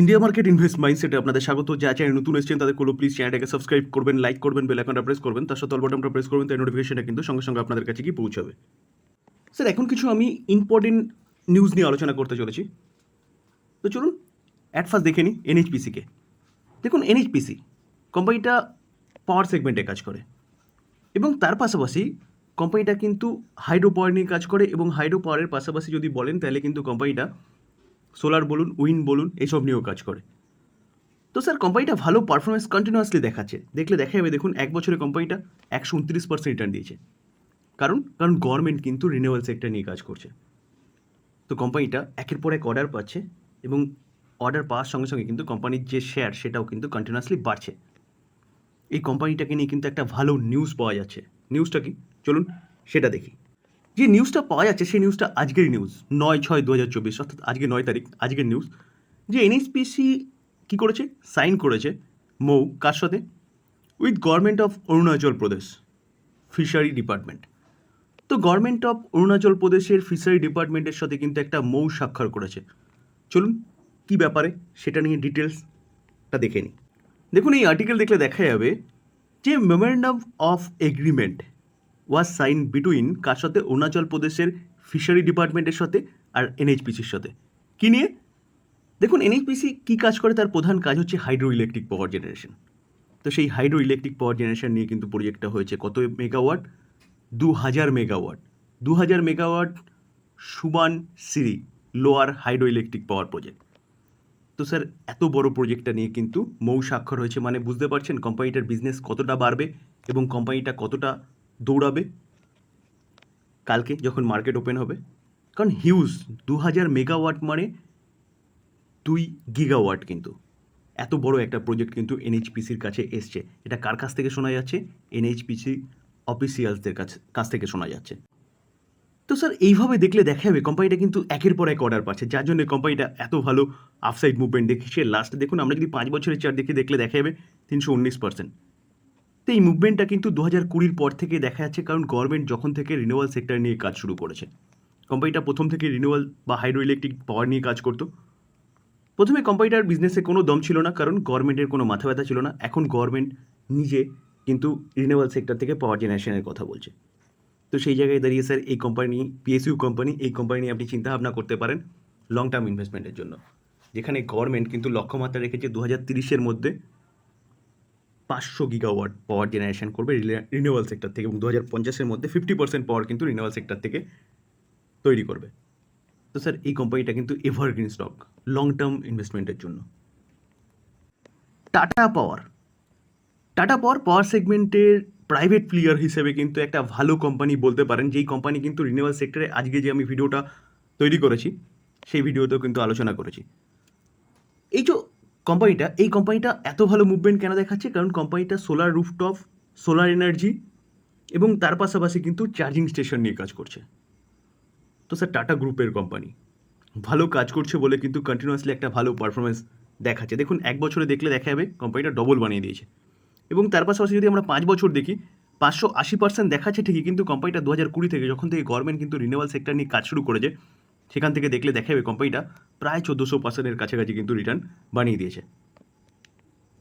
India market invest মাইন্ডসেটে আপনাদের স্বাগত। যা চ্যানেল নতুন এসেছেন, তাদের কোনো প্লিজ চ্যানেলটাকে সাবস্ক্রাইব করবেন লাইক করবেন বেল আইকনটা প্রেস করবেন। তার সাথে অল বাটনটা প্রেস করবেন, তাই নোটিফিকেশনটা কিন্তু সঙ্গে সঙ্গে আপনাদের কাছে গিয়ে পৌঁছাবে। স্যার এখন কিছু আমি ইম্পর্টেন্ট নিউজ নিয়ে আলোচনা করতে চলেছি। তো চলুন অ্যাট ফার্স্ট দেখে নিই এনএইচপিসিকে দেখুন এনএইচপিসি কোম্পানিটা পাওয়ার সেগমেন্টে কাজ করে। এবং তার পাশাপাশি কোম্পানিটা কিন্তু হাইড্রো পাওয়ার নিয়ে কাজ করে এবং হাইড্রো পাওয়ারের পাশাপাশি যদি বলেন, তাহলে কিন্তু কোম্পানিটা সোলার বলুন উইন্ড বলুন এইসব নিয়েও কাজ করে। তো স্যার কোম্পানিটা ভালো পারফরমেন্স কন্টিনিউয়াসলি দেখাচ্ছে। দেখলে দেখা যাবে দেখুন, এক বছরে কোম্পানিটা একশো উনত্রিশ পার্সেন্ট রিটার্ন দিয়েছে। কারণ কারণ গভর্নমেন্ট কিন্তু রিনিউয়াল সেক্টর নিয়ে কাজ করছে। তো কোম্পানিটা একের পর এক অর্ডার পাচ্ছে এবং অর্ডার পাওয়ার সঙ্গে সঙ্গে কিন্তু কোম্পানির যে শেয়ার সেটাও কিন্তু কন্টিনিউয়াসলি বাড়ছে। এই কোম্পানিটাকে নিয়ে কিন্তু একটা ভালো নিউজ পাওয়া যাচ্ছে। নিউজটা কি? চলুন, সেটা দেখি। যে নিউজটা পাওয়া যাচ্ছে, সেই নিউজটা আজকের নিউজ নয় ছয় দু হাজার চব্বিশ, অর্থাৎ আজকে নয় তারিখ, আজকের নিউজ যে এনএসপিসি কী করেছে? সাইন করেছে মৌ, কার সাথে? With government of Arunachal Pradesh fishery department তো গভর্নমেন্ট অফ অরুণাচল প্রদেশের ফিশারি ডিপার্টমেন্টের সাথে কিন্তু একটা মৌ স্বাক্ষর করেছে। চলুন, কী ব্যাপারে সেটা নিয়ে ডিটেলসটা দেখে নিই। দেখুন, এই আর্টিকেল দেখলে দেখা যাবে যে memorandum of agreement was sign between কার সাথে? অরুণাচল প্রদেশের ফিশারি ডিপার্টমেন্টের সাথে আর এনএইচপিসির সাথে। কী নিয়ে? দেখুন এনএইচপিসি কী কাজ করে? তার প্রধান কাজ হচ্ছে হাইড্রো ইলেকট্রিক পাওয়ার জেনারেশন তো সেই হাইড্রো ইলেকট্রিক পাওয়ার জেনারেশন নিয়ে কিন্তু প্রজেক্টটা হয়েছে কত মেগাওয়াট দু হাজার মেগাওয়াট দু হাজার megawatt Subansiri lower hydro electric power project তো স্যার, এত বড় প্রজেক্টটা নিয়ে কিন্তু মৌ স্বাক্ষর হয়েছে। মানে বুঝতে পারছেন কোম্পানিটার বিজনেস কতটা বাড়বে এবং কোম্পানিটা কতটা দৌড়াবে কালকে যখন মার্কেট ওপেন হবে। কারণ হিউজ দু হাজার মেগাওয়াট মানে দুই গিগাওয়াট কিন্তু। এত বড় একটা প্রজেক্ট কিন্তু এনএইচপিসির কাছে এসছে। এটা কার কাছ থেকে শোনা যাচ্ছে? এনএইচপিসি অফিসিয়ালসদের কাছ কাছ থেকে শোনা যাচ্ছে। তো স্যার এইভাবে দেখলে দেখা যাবে কোম্পানিটা কিন্তু একের পর এক অর্ডার পাচ্ছে। যার জন্য কোম্পানিটা এত ভালো আফসাইড মুভমেন্ট দেখিয়েছে। লাস্টে দেখুন, আমরা যদি পাঁচ বছরের চার দেখে দেখলে দেখা যাবে তিনশো উনিশ পার্সেন্ট তো এই মুভমেন্টটা কিন্তু দু হাজার কুড়ির পর থেকে দেখা যাচ্ছে, কারণ গভর্নমেন্ট যখন থেকে রিনিউয়াল সেক্টর নিয়ে কাজ শুরু করেছে। কোম্পানিটা প্রথম থেকে রিনিউয়াল বা হাইড্রো ইলেকট্রিক পাওয়ার নিয়ে কাজ করতো। প্রথমে কোম্পানিটার বিজনেসে কোনো দম ছিল না, কারণ গভর্নমেন্টের কোনো মাথা ব্যথা ছিল না। এখন গভর্নমেন্ট নিজে কিন্তু রিনিউয়াল সেক্টর থেকে পাওয়ার জেনারেশনের কথা বলছে। তো সেই জায়গায় দাঁড়িয়ে স্যার এই কোম্পানি পিএসইউ কোম্পানি এই কোম্পানি নিয়ে আপনি চিন্তাভাবনা করতে পারেন লং টার্ম ইনভেস্টমেন্টের জন্য। যেখানে গভর্নমেন্ট কিন্তু লক্ষ্যমাত্রা রেখেছে দু হাজার তিরিশের মধ্যে। পাঁচশো গিগাওয়াট পাওয়ার জেনারেশন করবে রিনিউয়াল সেক্টর থেকে এবং দু হাজার পঞ্চাশের মধ্যে ফিফটি পার্সেন্ট পাওয়ার কিন্তু রিনিউয়াল সেক্টর থেকে তৈরি করবে। তো স্যার এই কোম্পানিটা কিন্তু এভারগ্রিন স্টক লং টার্ম ইনভেস্টমেন্টের জন্য। টাটা পাওয়ার টাটা পাওয়ার পাওয়ার সেগমেন্টের প্রাইভেট প্লেয়ার হিসেবে কিন্তু একটা ভালো কোম্পানি বলতে পারেন, যেই কোম্পানি কিন্তু রিনিউয়াল সেক্টরে আজকে যে আমি ভিডিওটা তৈরি করেছি, সেই ভিডিওতেও কিন্তু আলোচনা করেছি। এই যে কোম্পানিটা এই কোম্পানিটা এত ভালো মুভমেন্ট কেন দেখাচ্ছে? কারণ কোম্পানিটা সোলার রুফটপ সোলার এনার্জি এবং তার পাশাপাশি কিন্তু চার্জিং স্টেশন নিয়ে কাজ করছে। তো স্যার টাটা গ্রুপের কোম্পানি ভালো কাজ করছে বলে কিন্তু কন্টিনিউয়াসলি একটা ভালো পারফরমেন্স দেখাচ্ছে। দেখুন, এক বছরে দেখলে দেখা যাবে কোম্পানিটা ডবল বানিয়ে দিয়েছে। এবং তার পাশাপাশি যদি আমরা পাঁচ বছর দেখি, পাঁচশো আশি পার্সেন্ট দেখাচ্ছে ঠিকই, কিন্তু কোম্পানিটা দু হাজার কুড়ি থেকে যখন থেকে গভর্নমেন্ট কিন্তু রিনিউয়াল সেক্টর নিয়ে কাজ শুরু করেছে সেখান থেকে দেখলে দেখা যাবে কোম্পানিটা প্রায় চোদ্দোশো পার্সেন্টের কাছাকাছি কিন্তু রিটার্ন বানিয়ে দিয়েছে।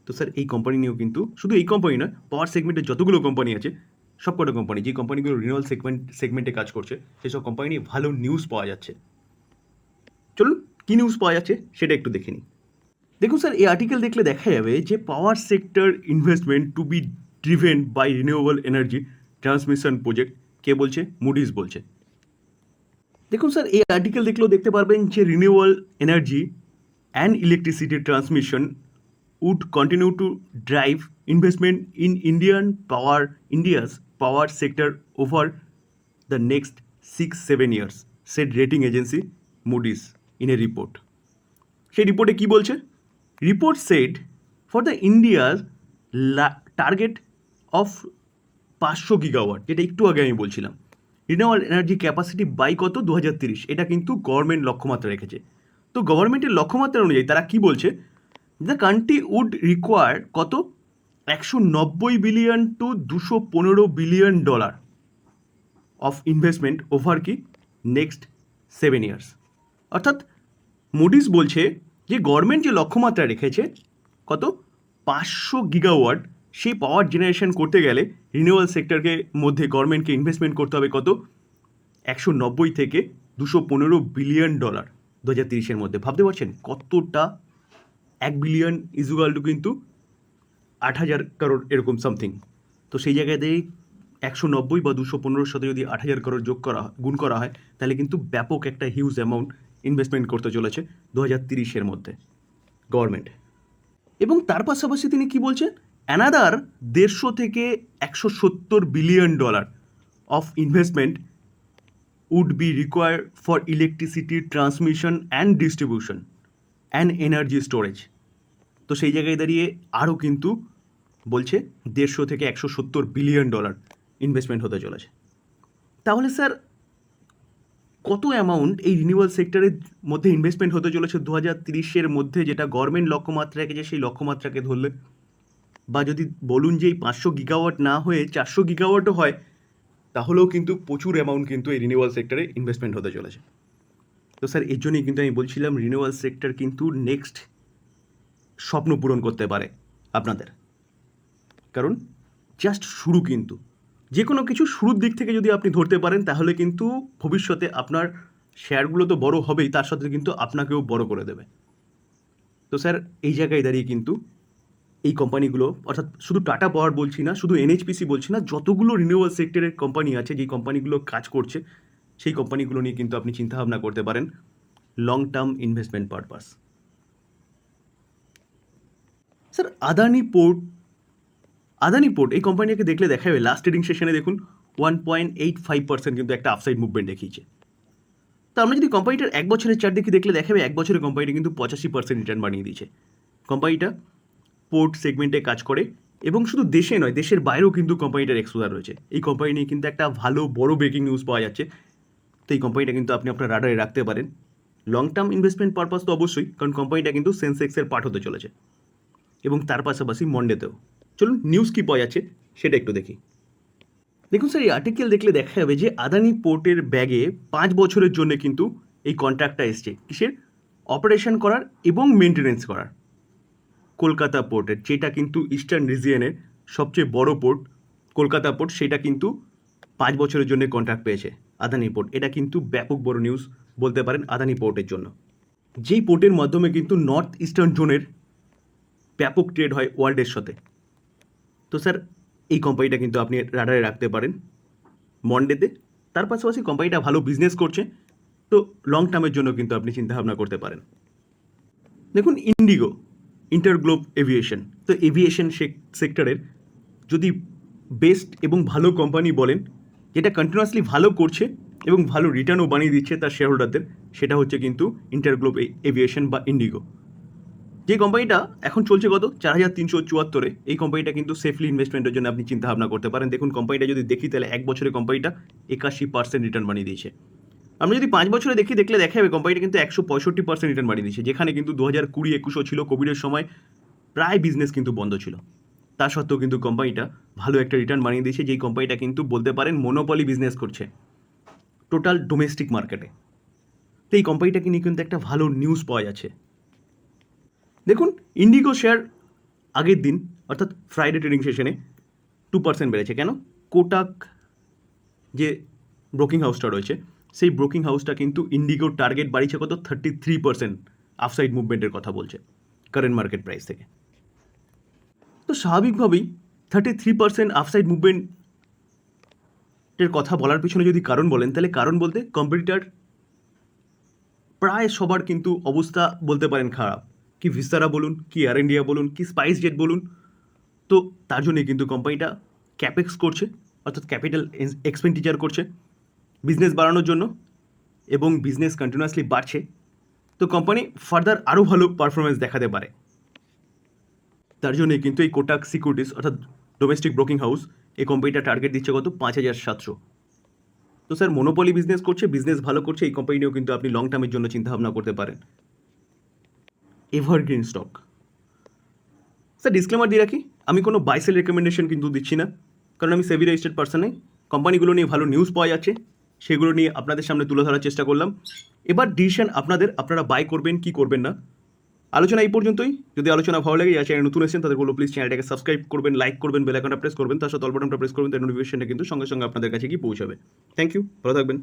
তো স্যার এই কোম্পানি নিয়েও কিন্তু শুধু এই কোম্পানি নয় পাওয়ার সেগমেন্টের যতগুলো কোম্পানি আছে, সবকটা কোম্পানি যে কোম্পানিগুলো রিনিউয়াল সেগমেন্ট সেগমেন্টে কাজ করছে, সেসব কোম্পানি নিয়ে ভালো নিউজ পাওয়া যাচ্ছে। চলুন, কী নিউজ পাওয়া যাচ্ছে সেটা একটু দেখে নিই। দেখুন স্যার এই আর্টিকেল দেখলে দেখা যাবে যে power sector investment to be driven by renewable energy transmission project কে বলছে? মুডিস বলছে। দেখুন স্যার, এই আর্টিকেল দেখলেও দেখতে পারবেন যে renewal energy and electricity transmission would continue to drive investment in Indian power India's power sector over the next six seven years said rating agency Moody's in a report সেই রিপোর্টে কী বলছে? Report set for the ইন্ডিয়ার target of পাঁচশো gigawatt যেটা একটু আগে আমি বলছিলাম। রিনিউয়াল এনার্জি ক্যাপাসিটি বাই কত? দু এটা কিন্তু গভর্নমেন্ট লক্ষ্যমাত্রা রেখেছে। তো গভর্নমেন্টের লক্ষ্যমাত্রা অনুযায়ী তারা কি বলছে? দ্য কান্ট্রি উড রিকোয়ার কত? একশো নব্বই বিলিয়ন টু দুশো পনেরো billion dollar of investment over কি? নেক্সট সেভেন ইয়ার্স অর্থাৎ মোডিস বলছে যে গভর্নমেন্ট যে লক্ষ্যমাত্রা রেখেছে, কত? পাঁচশো গিগাওয়াট সেই পাওয়ার জেনারেশন করতে গেলে রিনিউয়াল সেক্টরকে মধ্যে গভর্নমেন্টকে ইনভেস্টমেন্ট করতে হবে কত? একশো নব্বই থেকে দুশো পনেরো বিলিয়ন ডলার দু হাজার তিরিশের মধ্যে। ভাবতে পারছেন? কতটা? এক বিলিয়ন ইজুগাল টু কিন্তু আট হাজার কারোর এরকম সামথিং তো সেই জায়গাতেই একশো নব্বই বা দুশো পনেরোর সাথে যদি আট হাজার কারোর যোগ করা গুণ করা হয়, তাহলে কিন্তু ব্যাপক একটা হিউজ অ্যামাউন্ট ইনভেস্টমেন্ট করতে চলেছে দু হাজার তিরিশের মধ্যে গভর্নমেন্ট এবং তার পাশাপাশি তিনি কি বলছেন? অ্যানাদার দেড়শো থেকে একশো সত্তর billion dollar of investment would be require for electricity transmission and distribution and energy storage তো সেই জায়গায় দাঁড়িয়ে আরও কিন্তু বলছে দেড়শো থেকে একশো সত্তর বিলিয়ন ডলার ইনভেস্টমেন্ট হতে চলেছে। তাহলে স্যার, কত অ্যামাউন্ট এই রিনিউয়াল সেক্টরের মধ্যে ইনভেস্টমেন্ট হতে চলেছে? দু হাজার তিরিশের মধ্যে যেটা গভর্নমেন্ট লক্ষ্যমাত্রা রেখেছে, সেই লক্ষ্যমাত্রাকে ধরলে বা যদি বলুন যে এই পাঁচশো গিগাওয়াট না হয়ে চারশো গিগাওয়াটও হয়, তাহলেও কিন্তু প্রচুর অ্যামাউন্ট কিন্তু এই রিনিউয়াল সেক্টরে ইনভেস্টমেন্ট হতে চলেছে। তো স্যার এর জন্যই কিন্তু আমি বলছিলাম রিনিউয়াল সেক্টর কিন্তু নেক্সট স্বপ্ন পূরণ করতে পারে আপনাদের। কারণ জাস্ট শুরু কিন্তু। যে কোনো কিছু শুরুর দিক থেকে যদি আপনি ধরতে পারেন, তাহলে কিন্তু ভবিষ্যতে আপনার শেয়ারগুলো তো বড় হবেই, তার সাথে কিন্তু আপনাকেও বড় করে দেবে। তো স্যার এই জায়গায় দাঁড়িয়ে কিন্তু এই কোম্পানিগুলো, অর্থাৎ শুধু টাটা পাওয়ার বলছি না, শুধু এনএইচপিসি বলছি না, যতগুলো রিনিউয়াল সেক্টরের কোম্পানি আছে, যেই কোম্পানিগুলো কাজ করছে, সেই কোম্পানিগুলো নিয়ে কিন্তু আপনি চিন্তাভাবনা করতে পারেন long term investment purpose sir Adani port Adani port এই কোম্পানিকে দেখলে দেখা যাবে লাস্ট ট্রেডিং সেশনে দেখুন one point eight five percent কিন্তু একটা আপসাইড মুভমেন্ট দেখিয়েছে। তো আমরা যদি কোম্পানিটার এক বছরের চার দিকে দেখলে দেখাবে এক বছরে কোম্পানিটা কিন্তু পঁচাশি পার্সেন্ট রিটার্ন বানিয়ে দিয়েছে। কোম্পানিটা পোর্ট সেগমেন্টে কাজ করে, এবং শুধু দেশে নয়, দেশের বাইরেও কিন্তু কোম্পানিটার এক্সপোজার রয়েছে। এই কোম্পানি নিয়ে কিন্তু একটা ভালো, বড় ব্রেকিং নিউজ পাওয়া যাচ্ছে। তো এই কোম্পানিটা কিন্তু আপনি আপনার রাডারে রাখতে পারেন। লং টার্ম ইনভেস্টমেন্ট পারপাস তো অবশ্যই, কারণ কোম্পানিটা কিন্তু সেন্সেক্সের পাঠ হতে চলেছে। এবং তার পাশাপাশি মন্ডেতেও চলুন নিউজ কী পাওয়া যাচ্ছে, সেটা একটু দেখি। দেখুন স্যার এই আর্টিকেল দেখলে দেখা যাবে যে আদানি পোর্টের ব্যাগে পাঁচ বছরের জন্য কিন্তু এই কন্ট্রাক্টটা এসছে। কিসের? অপারেশন করার এবং মেনটেনেন্স করার। কলকাতা পোর্টের যেটা কিন্তু ইস্টার্ন রিজিয়নের সবচেয়ে বড় পোর্ট কলকাতা পোর্ট সেটা কিন্তু পাঁচ বছরের জন্য কন্ট্রাক্ট পেয়েছে আদানি পোর্ট এটা কিন্তু ব্যাপক বড় নিউজ বলতে পারেন আদানি পোর্টের জন্য। যেই পোর্টের মাধ্যমে কিন্তু নর্থ ইস্টার্ন জোনের ব্যাপক ট্রেড হয় ওয়ার্ল্ডের সাথে। তো স্যার এই কোম্পানিটা কিন্তু আপনি রাডারে রাখতে পারেন মন্ডেতে তার পাশাপাশি কোম্পানিটা ভালো বিজনেস করছে। তো লং টার্মের জন্য কিন্তু আপনি চিন্তাভাবনা করতে পারেন। দেখুন ইন্ডিগো ইন্টারগ্লোব এভিয়েশন। তো এভিয়েশন সেক্টরের যদি বেস্ট এবং ভালো কোম্পানি বলেন, যেটা কন্টিনিউয়াসলি ভালো করছে এবং ভালো রিটার্নও বানিয়ে দিচ্ছে তার শেয়ার হোল্ডারদের সেটা হচ্ছে কিন্তু ইন্টারগ্লোব এভিয়েশন বা ইন্ডিগো। যে কোম্পানিটা এখন চলছে কত? চার হাজার তিনশো চুয়াত্তরে এই কোম্পানিটা কিন্তু সেফলি ইনভেস্টমেন্টের জন্য আপনি চিন্তা ভাবনা করতে পারেন। দেখুন, কোম্পানিটা যদি দেখি, তাহলে এক বছরে কোম্পানিটা একাশি পার্সেন্ট রিটার্ন বানিয়ে দিয়েছে। আমরা যদি পাঁচ বছরে দেখি, দেখলে দেখা যাবে কোম্পানিটা কিন্তু একশো পঁয়ষট্টি পার্সেন্ট রিটার্ন বানিয়ে দিয়েছে। যেখানে কিন্তু দু হাজার কুড়ি, একুশও ছিল, কোভিডের সময় প্রায় বিজনেস কিন্তু বন্ধ ছিল। তা সত্ত্বেও কিন্তু কোম্পানিটা ভালো একটা রিটার্ন বানিয়ে দিয়েছে, যেই কোম্পানিটা কিন্তু বলতে পারেন মোনোপলি বিজনেস করছে। টোটাল ডোমেস্টিক মার্কেটে তো এই কোম্পানিটাকে নিয়ে কিন্তু একটা ভালো নিউজ পাওয়া যাচ্ছে। দেখুন ইন্ডিগো শেয়ার আগের দিন, অর্থাৎ ফ্রাইডে ট্রেডিং সেশনে টু পার্সেন্ট বেড়েছে। কেন? কোটাক যে ব্রোকিং হাউসটা রয়েছে সেই ব্রোকিং হাউসটা কিন্তু ইন্ডিগোর টার্গেট বাড়িয়েছে কত? থার্টি থ্রি পার্সেন্ট আফসাইড মুভমেন্টের কথা বলছে কারেন্ট মার্কেট প্রাইস থেকে। তো স্বাভাবিকভাবেই থার্টি থ্রি পার্সেন্ট আফসাইড মুভমেন্টের কথা বলার পিছনে যদি কারণ বলেন, তাহলে কারণ বলতে কম্পিটিটার প্রায় সবার কিন্তু অবস্থা বলতে পারেন খারাপ। কি ভিস্তারা বলুন, কি এয়ার ইন্ডিয়া বলুন, কি স্পাইস জেট বলুন, তো তার জন্যই কিন্তু কোম্পানিটা ক্যাপেক্স করছে, অর্থাৎ ক্যাপিটাল এক্সপেন্ডিচার করছে। বিজনেস বাড়ানোর জন্য এবং বিজনেস কন্টিনিউয়াসলি বাড়ছে, তো কোম্পানি ফার্দার আরও ভালো পারফরমেন্স দেখাতে পারে। তার জন্যই কিন্তু এই কোটাক সিকিউরিটিস অর্থাৎ ডোমেস্টিক ব্রোকিং হাউস এই কোম্পানিটা টার্গেট দিচ্ছে কত? পাঁচ হাজার সাতশো। তো স্যার মনোপলি বিজনেস করছে বিজনেস ভালো করছে, এই কোম্পানি নিয়েও কিন্তু আপনি লং টার্মের জন্য চিন্তাভাবনা করতে পারেন। এভারগ্রিন স্টক স্যার ডিসক্লেমার দিয়ে রাখি, আমি কোনো বাইসেল রেকমেন্ডেশন কিন্তু দিচ্ছি না, কারণ আমি সেভি রেজিস্টার্ড পার্সন কোম্পানিগুলো নিয়ে ভালো নিউজ পাওয়া যাচ্ছে। সেগুলো নিয়ে আপনাদের সামনে তুলে ধরার চেষ্টা করলাম। এবার ডিসিশন আপনাদের, আপনারা বাই করবেন, কি করবেন না। আলোচনা এই পর্যন্তই। যদি আলোচনা ভালো লাগে আর চ্যানেল নতুন এসেছেন, তাদের বলো প্লিজ চ্যানেলটাকে সাবস্ক্রাইব করবেন লাইক করবেন বেল আইকনটা প্রেস করবেন। তার সাথে অল বাটনটা প্রেস করবেন তার নোটিফিকেশনটা কিন্তু সঙ্গে সঙ্গে আপনাদের কাছে গিয়ে পৌঁছাবে। থ্যাংক ইউ ভালো থাকবেন।